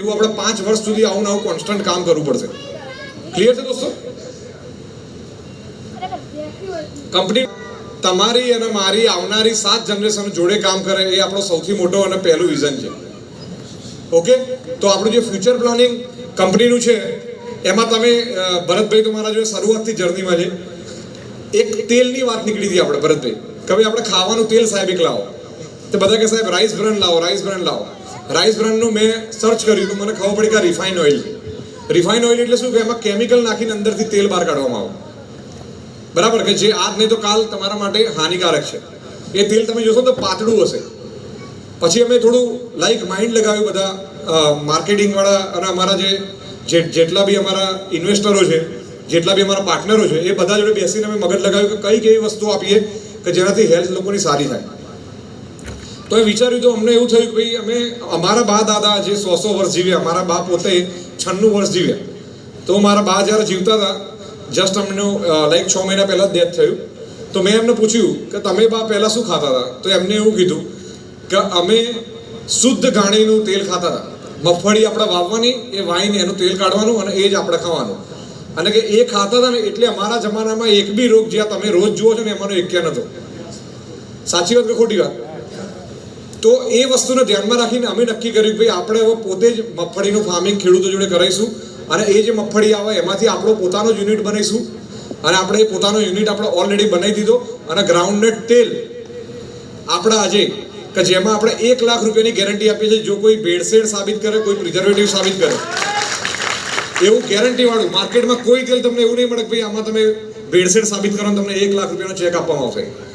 એવું આપણે પાંચ વર્ષ સુધી આવું આવું કોન્સ્ટન્ટ કામ કરવું પડશે. ક્લિયર છે દોસ્તો? કંપની તમારી અને મારી આવનારી સાત જનરેશન જોડે કામ કરે એ આપણો સૌથી મોટો અને પહેલું વિઝન છે. ઓકે તો આપણું જે ફ્યુચર પ્લાનિંગ કંપનીનું છે, એમાં તમે ભરતભાઈ તો મારા શરૂઆતથી જર્નીમાં છે. એક તેલની વાત નીકળી હતી આપણે, ભરતભાઈ. કે ભાઈ આપણે ખાવાનું તેલ સાહેબ એક લાવો. તો બધા કે સાહેબ રાઈસ બ્રાન્ડ લાવો રાઈસ બ્રાન્ડ લાવો. રાઈસ બ્રાન્ડનું મેં સર્ચ કર્યું તો મને ખબર પડી કે રિફાઇન ઓઇલ રિફાઇન ઓઇલ એટલે શું કે એમાં કેમિકલ નાખીને અંદરથી તેલ બહાર કાઢવામાં આવે. બરાબર કે જે આજ નહીં તો કાલ તમારા માટે હાનિકારક છે. એ તેલ તમે જોશો તો પાતળું હશે. પછી અમે થોડું લાઈક માઇન્ડ લગાવ્યું બધા માર્કેટિંગવાળા અને અમારા જે જેટલા બી અમારા ઇન્વેસ્ટરો છે, જેટલા બી અમારા પાર્ટનરો છે, એ બધા જોડે બેસીને અમે મગજ લગાવ્યું કે કઈ કેવી વસ્તુ આપીએ કે જેનાથી હેલ્થ લોકોની સારી થાય. તો એ વિચાર્યું તો અમને એવું થયું કે ભાઈ અમે અમારા બા દાદા જે સો સો વર્ષ જીવ્યા, અમારા બા પોતે છન્નું વર્ષ જીવ્યા. તો મારા બા જ્યારે જીવતા હતા જસ્ટ અમને લાઈક છ મહિના પહેલાં ડેથ થયું. તો મેં એમને પૂછ્યું કે તમે બા પહેલાં શું ખાતા હતા? તો એમને એવું કીધું કે અમે શુદ્ધ ઘાણીનું તેલ ખાતા હતા. મગફળી આપણે વાવવાની, એ વાઈને એનું તેલ કાઢવાનું અને એ જ આપણે ખાવાનું. અને કે એ ખાતા હતા ને એટલે અમારા જમાનામાં એક બી રોગ જ્યાં તમે રોજ જુઓ છો ને, એમાંનો એક ક્યાં નહોતો. સાચી વાત કે ખોટી વાત? તો એ વસ્તુને ધ્યાનમાં રાખીને અમે નક્કી કર્યું ભાઈ આપણે હવે પોતે જ મગફળીનું ફાર્મિંગ ખેડૂતો જોડે કરાવીશું અને એ જે મગફળી આવે એમાંથી આપણો પોતાનો જ યુનિટ બનાવીશું અને આપણે એ પોતાનો યુનિટ આપણે ઓલરેડી બનાવી દીધો અને ગ્રાઉન્ડનટ તેલ આપણા આજે કે જેમાં આપણે એક લાખ રૂપિયાની ગેરંટી આપીએ છીએ જો કોઈ ભેળસેળ સાબિત કરે, કોઈ પ્રિઝર્વેટિવ સાબિત કરે. એવું ગેરંટી વાળું માર્કેટમાં કોઈ તેલ તમને એવું નહીં મળે કે ભાઈ આમાં તમે ભેળસેળ સાબિત કરો તમને એક લાખ રૂપિયાનો ચેક આપવામાં આવશે.